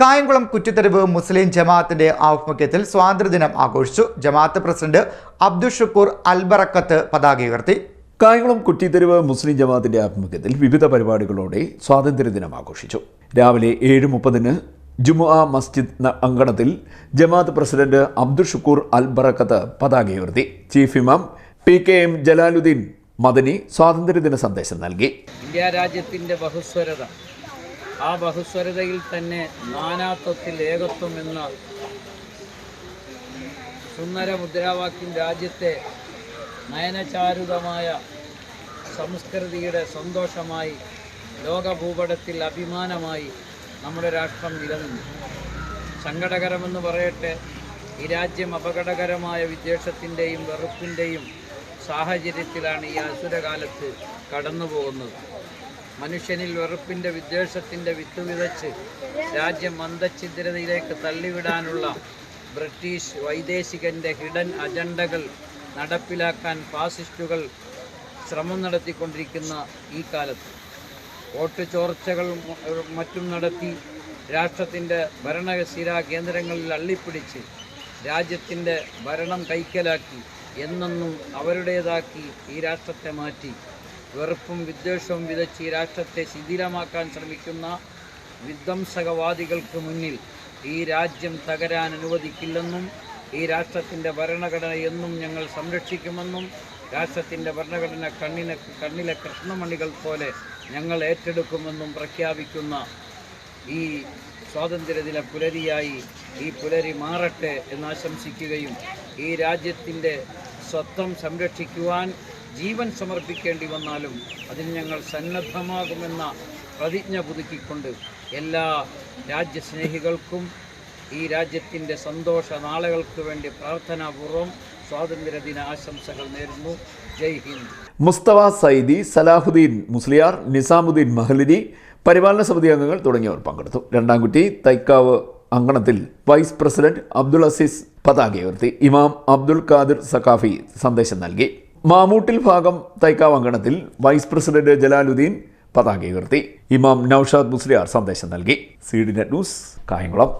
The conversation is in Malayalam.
കായംകുളം കുറ്റിത്തെരുവ് മുസ്ലിം ജമാഅത്തിന്റെ ആഭിമുഖ്യത്തിൽ സ്വാതന്ത്ര്യദിനം ആഘോഷിച്ചു. ജമാഅത്ത് പ്രസിഡന്റ് അബ്ദുൾ ഷുക്കൂർ അൽബറക്കത്ത് പതാക ഉയർത്തി. കായംകുളം കുറ്റിത്തെരുവ് മുസ്ലിം ജമാഅത്തിന്റെ ആഭിമുഖ്യത്തിൽ വിവിധ പരിപാടികളോടെ സ്വാതന്ത്ര്യദിനം ആഘോഷിച്ചു. രാവിലെ ഏഴ് മുപ്പതിന് ജുമുഅ മസ്ജിദ് ന- അങ്കണത്തിൽ ജമാഅത്ത് പ്രസിഡന്റ് അബ്ദുൾ ഷുക്കൂർ അൽബറക്കത്ത് പതാക ഉയർത്തി. ചീഫ് ഇമാം P K M Jalaluddin Madani സ്വാതന്ത്ര്യദിന സന്ദേശം നൽകി. ഇന്ത്യ രാജ്യത്തിന്റെ ബഹുസ്വരത ആ ബഹുസ്വരതയിൽ തന്നെ നാനാത്വത്തിൽ ഏകത്വം എന്ന സുന്ദര മുദ്രാവാക്യം രാജ്യത്തെ നയനചാരുതമായ സംസ്കൃതിയുടെ സന്തോഷമായി ലോകഭൂപടത്തിൽ അഭിമാനമായി നമ്മുടെ രാഷ്ട്രം നിലനിന്നു. സങ്കടകരമെന്ന് പറയട്ടെ ഈ രാജ്യം അപകടകരമായ വിദ്വേഷത്തിന്റെയും വെറുപ്പിന്റെയും സാഹചര്യത്തിലാണ് ഈ അസുരകാലത്ത് കടന്നു പോകുന്നത് മനുഷ്യനിൽ വെറുപ്പിന്റെ വിദ്വേഷത്തിന്റെ വിത്ത് വിതച്ച് രാജ്യം മന്ദഛിദ്രതയിലേക്ക് തള്ളിവിടാനുള്ള ബ്രിട്ടീഷ് വൈദേശികന്റെ ഹിഡൻ അജണ്ടകൾ നടപ്പിലാക്കാൻ ഫാസിസ്റ്റുകൾ ശ്രമം നടത്തിക്കൊണ്ടിരിക്കുന്ന ഈ കാലത്ത്. വോട്ട് ചോർച്ചകൾ മറ്റും നടത്തി രാഷ്ട്രത്തിന്റെ ഭരണസ്ഥിര കേന്ദ്രങ്ങളിൽ അള്ളിപ്പിടിച്ച് രാജ്യത്തിന്റെ ഭരണം കൈക്കലാക്കി എന്നെന്നും അവരുടേതാക്കി ഈ രാഷ്ട്രത്തെ മാറ്റി. വെറുപ്പും വിദ്വേഷവും വിതച്ച് ഈ രാഷ്ട്രത്തെ ശിഥിലമാക്കാൻ ശ്രമിക്കുന്ന വിധ്വംസകവാദികൾക്ക് മുന്നിൽ ഈ രാജ്യം തകരാൻ അനുവദിക്കില്ലെന്നും ഈ രാഷ്ട്രത്തിന്റെ ഭരണഘടന എന്നും ഞങ്ങൾ സംരക്ഷിക്കുമെന്നും രാഷ്ട്രത്തിന്റെ ഭരണഘടന കണ്ണിനെ കണ്ണിലെ കൃഷ്ണമണികൾ പോലെ ഞങ്ങൾ ഏറ്റെടുക്കുമെന്നും പ്രഖ്യാപിക്കുന്ന ഈ സ്വാതന്ത്ര്യദിന പുലരിയായി ഈ പുലരി മാറട്ടെ എന്നാശംസിക്കുകയും ഈ രാജ്യത്തിന്റെ സ്വത്വം സംരക്ഷിക്കുവാൻ ജീവൻ സമർപ്പിക്കേണ്ടി വന്നാലും അതിന് ഞങ്ങൾ സന്നദ്ധമാകുമെന്ന പ്രതിജ്ഞ പുതുക്കിക്കൊണ്ട് എല്ലാ രാജ്യസ്നേഹികൾക്കും ഈ രാജ്യത്തിന്റെ സന്തോഷ നാളുകൾക്ക് വേണ്ടി പ്രാർത്ഥനാപൂർവം സ്വാതന്ത്ര്യദിന ആശംസകൾ നേരുന്നു. ജയ് ഹിന്ദ്. മുസ്തഫ സൈദി സലാഹുദ്ദീൻ മുസ്ലിയാർ നിസാമുദ്ദീൻ മഹലിനി പരിപാലന സമിതി അംഗങ്ങൾ തുടങ്ങിയവർ പങ്കെടുത്തു. രണ്ടാംകുട്ടി തൈക്കാവ് അങ്കണത്തിൽ വൈസ് പ്രസിഡന്റ് അബ്ദുൾ അസീസ് പതാക ഉയർത്തി ഇമാം അബ്ദുൽ ഖാദിർ സഖാഫി സന്ദേശം നൽകി. മാമൂട്ടിൽ ഭാഗം തൈക്കാവ് അങ്കണത്തിൽ വൈസ് പ്രസിഡന്റ് ജലാലുദ്ദീൻ പതാക ഉയർത്തി. ഇമാം നൌഷാദ് മുസ്ലിയാർ സന്ദേശം നൽകി. C D net news Kayamkulam.